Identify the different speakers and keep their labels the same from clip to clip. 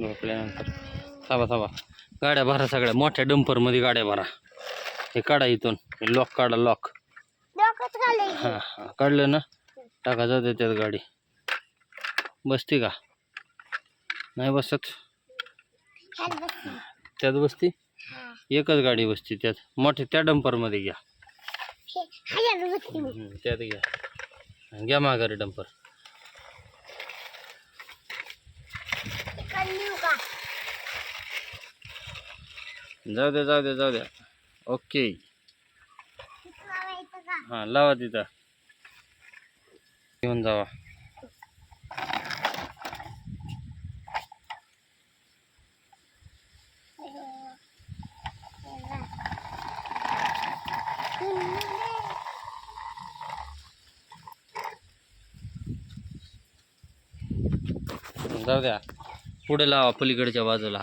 Speaker 1: झोपल्यानंतर. थांबा थांबा. गाड्या भरा सगळ्या. मोठ्या डंपरमध्ये गाड्या भरा. हे काढा इथून. हे लॉक काढा लॉक हां हां. काढलं ना? टाका जाते त्यात गाडी. बसती का? नाही बसत? त्यात बसती? एकच गाडी बसती त्यात. मोठे त्या डंपरमध्ये घ्या. त्यात घ्या. घ्या माघारी डंपर. जाऊ द्या जाऊ द्या जाऊ द्या ओके. हां लावा तिथं. घेऊन जावा. जाऊ द्या. पुढे लावा पलीकडच्या बाजूला.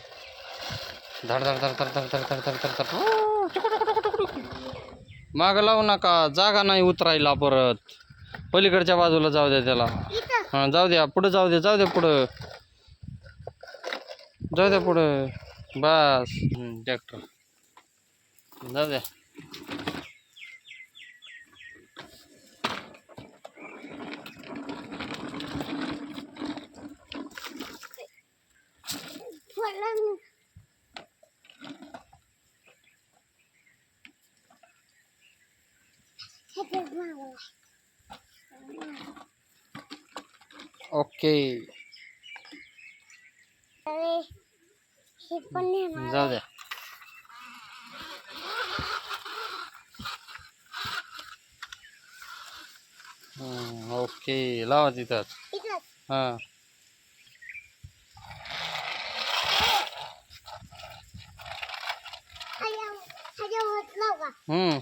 Speaker 1: धड धड धड धड धड धड धड धड धड धड. माग लावू नका जागा नाही उतरायला परत. पलीकडच्या बाजूला जाऊ द्या त्याला. हां जाऊ द्या पुढं जाऊ द्या जाऊ द्या पुढं. जाऊ द्या पुढं. बस. ट्रॅक्टर जाऊ द्या.
Speaker 2: Oke.
Speaker 1: Okay.
Speaker 2: Oke, lawan kita.
Speaker 1: Hmm.